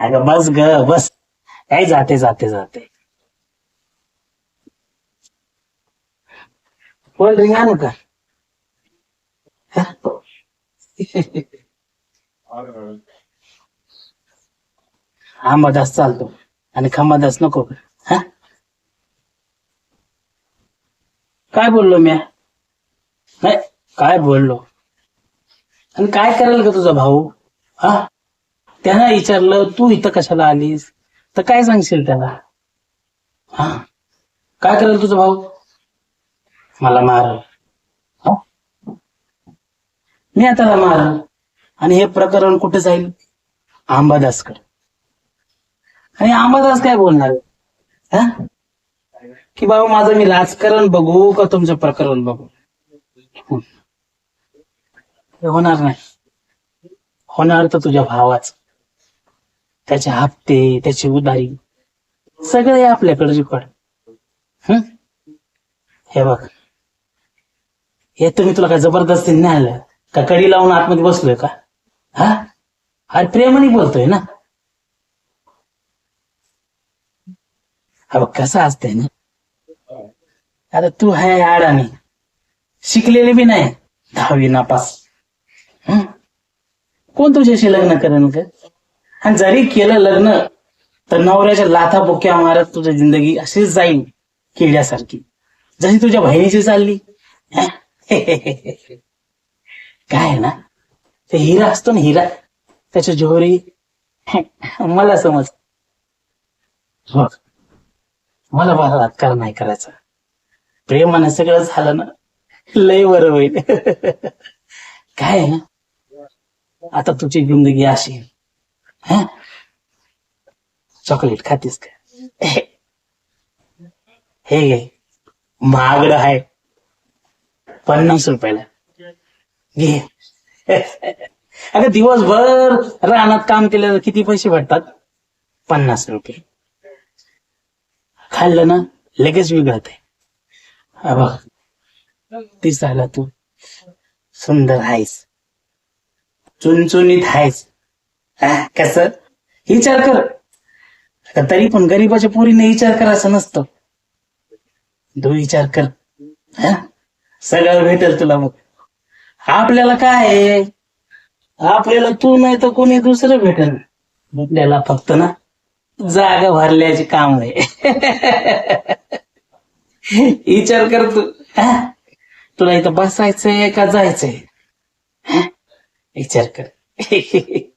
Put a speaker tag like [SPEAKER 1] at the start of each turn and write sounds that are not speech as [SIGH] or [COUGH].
[SPEAKER 1] अगं बस ग बस. काय जाते जाते जाते. कोल्ड ड्रिंक आणू का? हा? आंबादास चालतो. आणि खंबादास नको. का? हा? काय बोललो मी नाही काय बोललो? आणि काय करेल का तुझा भाऊ? हा? त्यांना विचारलं तू इथं कशाला आलीस? तर काय सांगशील त्याला? हा? काय करेल तुझा भाऊ? मला मारल. मी आता त्याला मारल. आणि हे प्रकरण कुठे जाईल? आंबादासकडे आणि आंबादास काय बोलणार? हा? की बाबा माझं मी राजकारण बघू का तुमचं प्रकरण बघू? हे होणार नाही. होणार तर तुझ्या भावाच. त्याचे हप्ते त्याची उदारी सगळे आपल्याकडे जिकड हं? हे बघ. हे तुम्ही तुला काय जबरदस्ती नाही आलं का कडी लावून आतमध्ये बसलोय का? हा? अरे प्रेमाने बोलतोय ना? हा बघ कसं असतंय ना? आता तू आहे आडानी शिकलेली बी नाही. दहावी नापास? कोण तुझ्याशी लग्न करेन का आणि जरी केलं लग्न तर नवऱ्याच्या लाथा बुक्या मारत तुझी जिंदगी अशीच जाईल किड्यासारखी. जशी तुझ्या बहिणीची चालली? काय ना? ते हिरा असतो ना हिरा. त्याच्या जोहरी. मला समज. मला बलात्कार नाही करायचा. प्रेमाने सगळं झालं ना लय बरं होईल. काय ना? आता तुझी जिंदगी अशी हा? चॉकलेट खातेस का? हे घे महागड आहे. पन्नास रुपयाला. घे. अगं दिवसभर रानात काम केलं किती पैसे भेटतात? पन्नास रुपये. खाल्लं ना लगेच बिघडत आहे. बघ. दिसायला तू सुंदर आहेस. चुनचुनीत आहेस. कस? विचार कर. तरी पण गरीबाच्या पोरीने विचार करायचं नसतं. तू विचार कर. हा? सगळं भेटेल तुला मग. आपल्याला काय आहे? आपल्याला तू नाही तर कोणी दुसरं भेटेल. आपल्याला फक्त ना. जागा भरल्याचे काम आहे. विचार कर तू. तुला इथं बसायचंय का जायचंय? विचार कर. [LAUGHS]